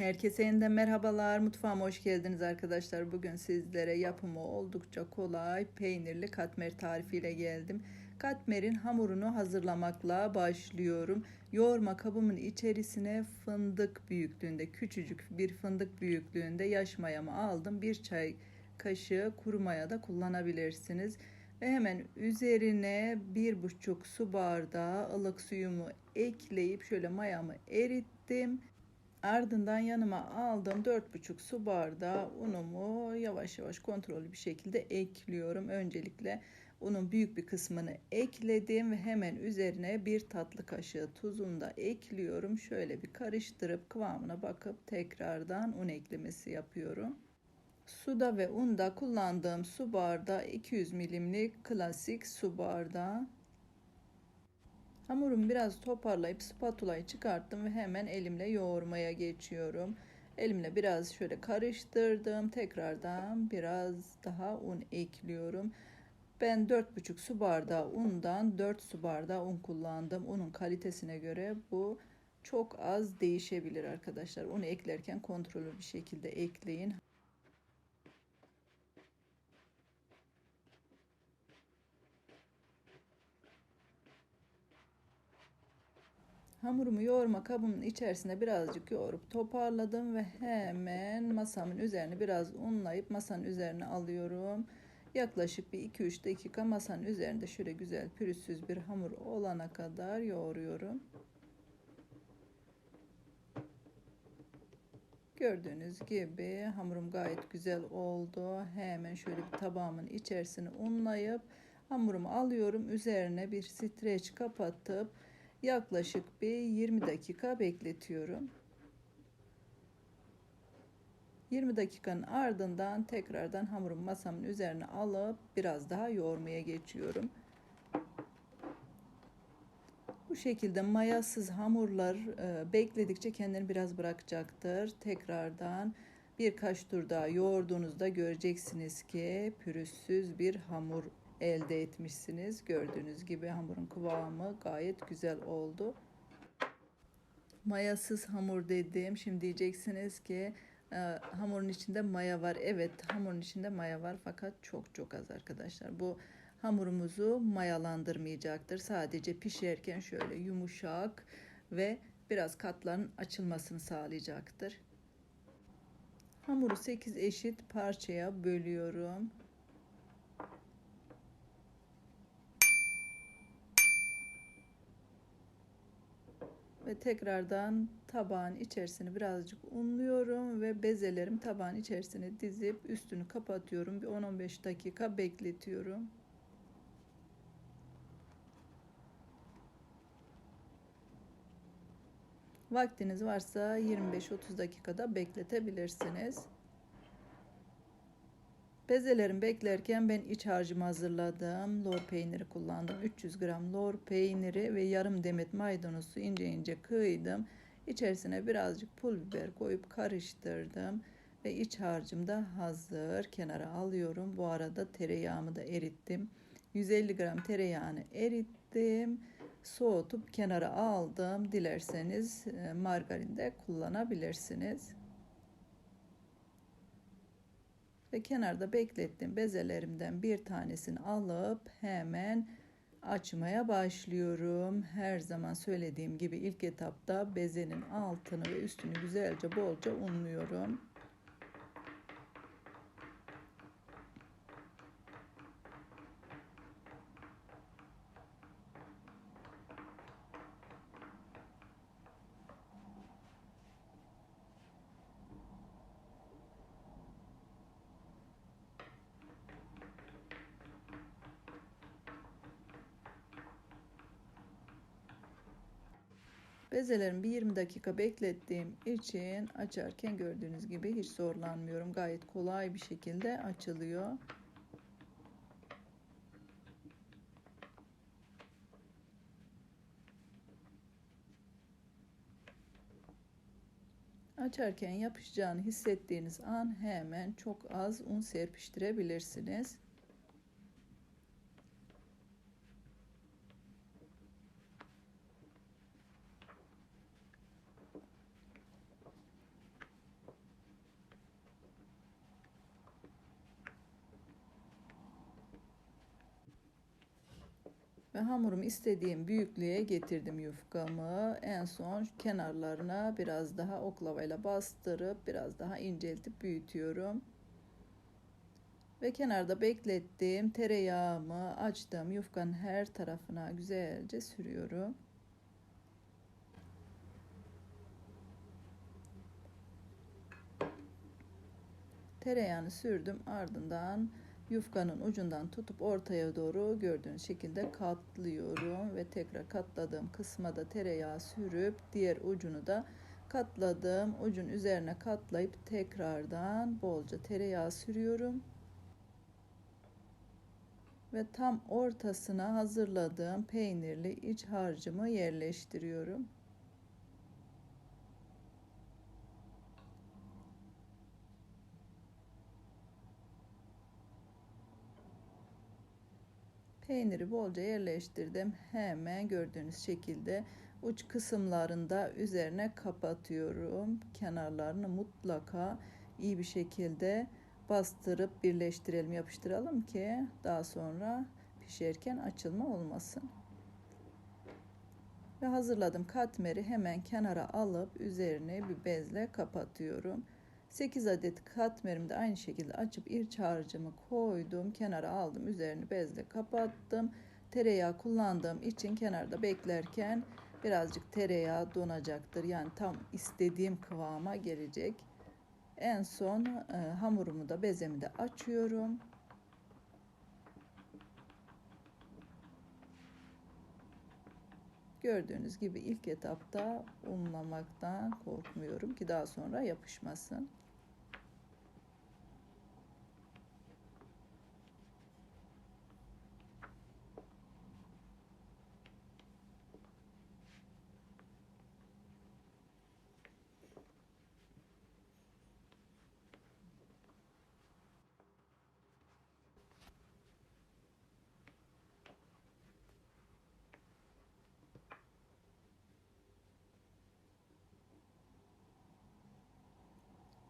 Herkese yeniden merhabalar. Mutfağıma hoş geldiniz arkadaşlar. Bugün sizlere yapımı oldukça kolay peynirli katmer tarifiyle geldim. Katmerin hamurunu hazırlamakla başlıyorum. Yoğurma kabımın içerisine fındık büyüklüğünde, küçücük bir fındık büyüklüğünde yaş mayamı aldım. Bir çay kaşığı kuru maya da kullanabilirsiniz. Ve hemen üzerine bir buçuk su bardağı ılık suyumu ekleyip şöyle mayamı erittim. Ardından yanıma aldım 4,5 su bardağı unumu yavaş yavaş kontrollü bir şekilde ekliyorum. Öncelikle unun büyük bir kısmını ekledim ve hemen üzerine bir tatlı kaşığı tuzunu da ekliyorum. Şöyle bir karıştırıp kıvamına bakıp tekrardan un eklemesi yapıyorum. Suda ve unda kullandığım su bardağı 200 milimlik klasik su bardağı. Hamurumu biraz toparlayıp spatulayı çıkarttım ve hemen elimle yoğurmaya geçiyorum. Elimle biraz şöyle karıştırdım. Tekrardan biraz daha un ekliyorum. Ben 4,5 su bardağı undan 4 su bardağı un kullandım. Unun kalitesine göre bu çok az değişebilir arkadaşlar. Unu eklerken kontrollü bir şekilde ekleyin. Hamurumu yoğurma kabımın içerisine birazcık yoğurup toparladım ve hemen masamın üzerine biraz unlayıp masanın üzerine alıyorum. Yaklaşık bir 2-3 dakika masanın üzerinde şöyle güzel pürüzsüz bir hamur olana kadar yoğuruyorum. Gördüğünüz gibi hamurum gayet güzel oldu. Hemen şöyle bir tabağımın içerisine unlayıp hamurumu alıyorum. Üzerine bir streç kapatıp yaklaşık bir 20 dakika bekletiyorum. 20 dakikanın ardından tekrardan hamurumu masamın üzerine alıp biraz daha yoğurmaya geçiyorum. Bu şekilde mayasız hamurlar e, bekledikçe kendini biraz bırakacaktır. Tekrardan birkaç tur daha yoğurduğunuzda göreceksiniz ki pürüzsüz bir hamur elde etmişsiniz. Gördüğünüz gibi hamurun kıvamı gayet güzel oldu. Mayasız hamur dedim. Şimdi diyeceksiniz ki e, hamurun içinde maya var. Evet hamurun içinde maya var fakat çok çok az arkadaşlar. Bu hamurumuzu mayalandırmayacaktır. Sadece pişerken şöyle yumuşak ve biraz katların açılmasını sağlayacaktır. Hamuru 8 eşit parçaya bölüyorum. Ve tekrardan tabağın içerisini birazcık unluyorum ve bezelerim tabağın içerisine dizip üstünü kapatıyorum. Bir 10-15 dakika bekletiyorum. Vaktiniz varsa 25-30 dakikada bekletebilirsiniz. Bezelerim beklerken ben iç harcımı hazırladım. Lor peyniri kullandım. 300 gram lor peyniri ve yarım demet maydanozu ince ince kıydım. İçerisine birazcık pul biber koyup karıştırdım. Ve iç harcım da hazır. Kenara alıyorum. Bu arada tereyağımı da erittim. 150 gram tereyağını erittim. Soğutup kenara aldım. Dilerseniz e, margarin de kullanabilirsiniz ve kenarda beklettiğim bezelerimden bir tanesini alıp hemen açmaya başlıyorum. Her zaman söylediğim gibi ilk etapta bezenin altını ve üstünü güzelce bolca unluyorum. Bezelerimi bir 20 dakika beklettiğim için açarken gördüğünüz gibi hiç zorlanmıyorum. Gayet kolay bir şekilde açılıyor. Açarken yapışacağını hissettiğiniz an hemen çok az un serpiştirebilirsiniz. Hamurumu istediğim büyüklüğe getirdim yufkamı. En son kenarlarına biraz daha oklavayla bastırıp biraz daha inceltip büyütüyorum. Ve kenarda beklettiğim tereyağımı açtım. Yufkanın her tarafına güzelce sürüyorum. Tereyağını sürdüm. Ardından yufkanın ucundan tutup ortaya doğru gördüğünüz şekilde katlıyorum ve tekrar katladığım kısma da tereyağı sürüp diğer ucunu da katladığım ucun üzerine katlayıp tekrardan bolca tereyağı sürüyorum ve tam ortasına hazırladığım peynirli iç harcımı yerleştiriyorum. Peyniri bolca yerleştirdim. Hemen gördüğünüz şekilde uç kısımlarında üzerine kapatıyorum. Kenarlarını mutlaka iyi bir şekilde bastırıp birleştirelim, yapıştıralım ki daha sonra pişerken açılma olmasın. Ve hazırladım katmeri hemen kenara alıp üzerine bir bezle kapatıyorum. 8 adet katmerimi de aynı şekilde açıp iç harcımı koydum. Kenara aldım. Üzerini bezle kapattım. Tereyağı kullandığım için kenarda beklerken birazcık tereyağı donacaktır. Yani tam istediğim kıvama gelecek. En son e, hamurumu da bezemi de açıyorum. Gördüğünüz gibi ilk etapta unlamaktan korkmuyorum ki daha sonra yapışmasın.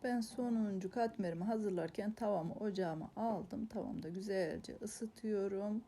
Ben sonuncu katmerimi hazırlarken tavamı ocağıma aldım. Tavamda güzelce ısıtıyorum.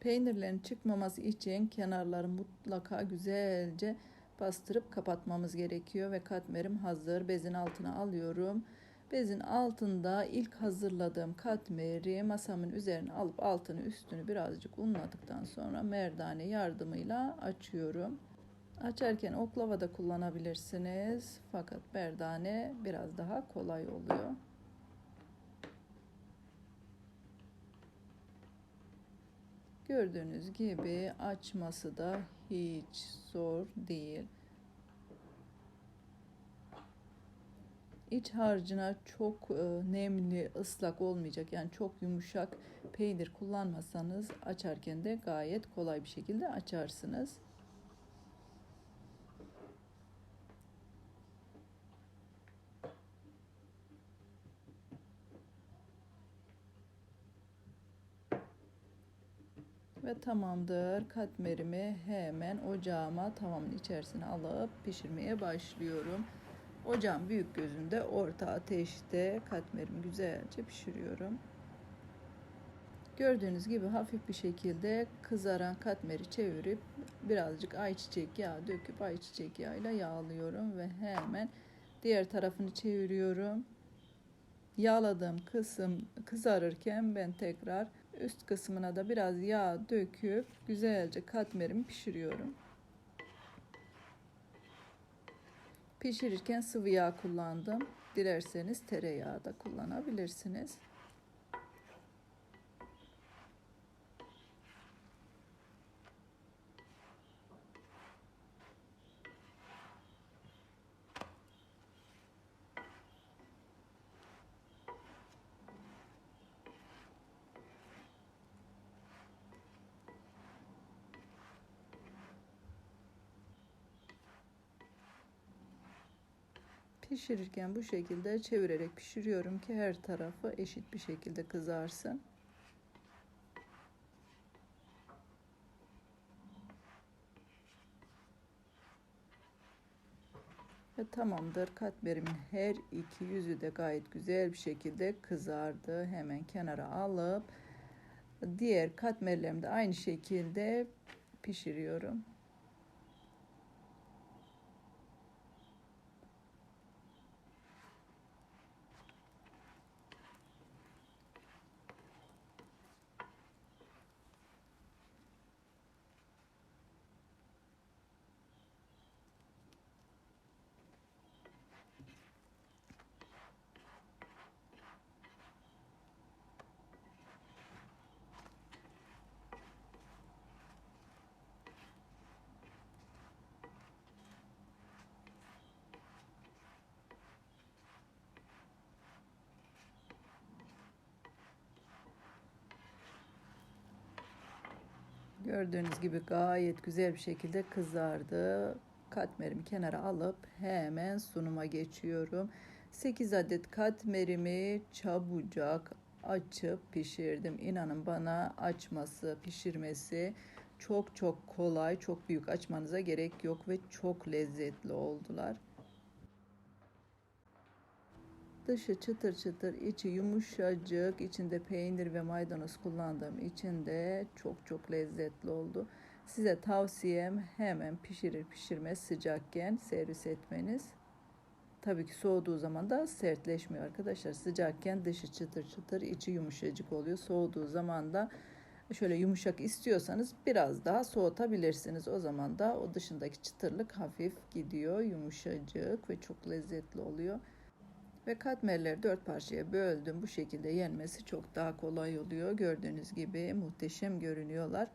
Peynirlerin çıkmaması için kenarları mutlaka güzelce bastırıp kapatmamız gerekiyor ve katmerim hazır. Bezin altına alıyorum. Bezin altında ilk hazırladığım katmeri masamın üzerine alıp altını üstünü birazcık unladıktan sonra merdane yardımıyla açıyorum. Açarken oklava da kullanabilirsiniz. Fakat merdane biraz daha kolay oluyor. Gördüğünüz gibi açması da hiç zor değil. İç harcına çok e, nemli, ıslak olmayacak. Yani çok yumuşak peynir kullanmasanız açarken de gayet kolay bir şekilde açarsınız. Ve tamamdır. Katmerimi hemen ocağıma tavamın içerisine alıp pişirmeye başlıyorum. Ocağın büyük gözünde orta ateşte katmerimi güzelce pişiriyorum. Gördüğünüz gibi hafif bir şekilde kızaran katmeri çevirip birazcık ayçiçek yağı döküp ayçiçek yağıyla yağlıyorum ve hemen diğer tarafını çeviriyorum. Yağladığım kısım kızarırken ben tekrar Üst kısmına da biraz yağ döküp güzelce katmerimi pişiriyorum. Pişirirken sıvı yağ kullandım. Dilerseniz tereyağı da kullanabilirsiniz. Pişirirken bu şekilde çevirerek pişiriyorum ki her tarafı eşit bir şekilde kızarsın. Ve tamamdır. Katmerimin her iki yüzü de gayet güzel bir şekilde kızardı. Hemen kenara alıp diğer katmerlerimi de aynı şekilde pişiriyorum. Gördüğünüz gibi gayet güzel bir şekilde kızardı. Katmerimi kenara alıp hemen sunuma geçiyorum. 8 adet katmerimi çabucak açıp pişirdim. İnanın bana açması, pişirmesi çok çok kolay, çok büyük açmanıza gerek yok ve çok lezzetli oldular. Dışı çıtır çıtır, içi yumuşacık, içinde peynir ve maydanoz kullandığım için de çok çok lezzetli oldu. Size tavsiyem hemen pişirir pişirmez sıcakken servis etmeniz. Tabii ki soğuduğu zaman da sertleşmiyor arkadaşlar. Sıcakken dışı çıtır çıtır, içi yumuşacık oluyor. Soğuduğu zaman da şöyle yumuşak istiyorsanız biraz daha soğutabilirsiniz. O zaman da o dışındaki çıtırlık hafif gidiyor. Yumuşacık ve çok lezzetli oluyor. Ve katmerleri dört parçaya böldüm. Bu şekilde yenmesi çok daha kolay oluyor. Gördüğünüz gibi muhteşem görünüyorlar.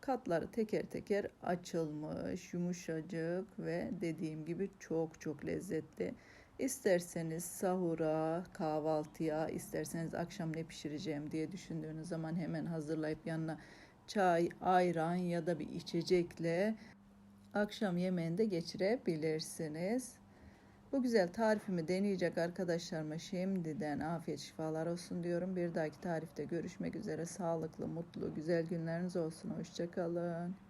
Katları teker teker açılmış, yumuşacık ve dediğim gibi çok çok lezzetli. İsterseniz sahura, kahvaltıya, isterseniz akşam ne pişireceğim diye düşündüğünüz zaman hemen hazırlayıp yanına çay, ayran ya da bir içecekle akşam yemeğinde geçirebilirsiniz. Bu güzel tarifimi deneyecek arkadaşlarıma şimdiden afiyet şifalar olsun diyorum. Bir dahaki tarifte görüşmek üzere. Sağlıklı, mutlu, güzel günleriniz olsun. Hoşçakalın.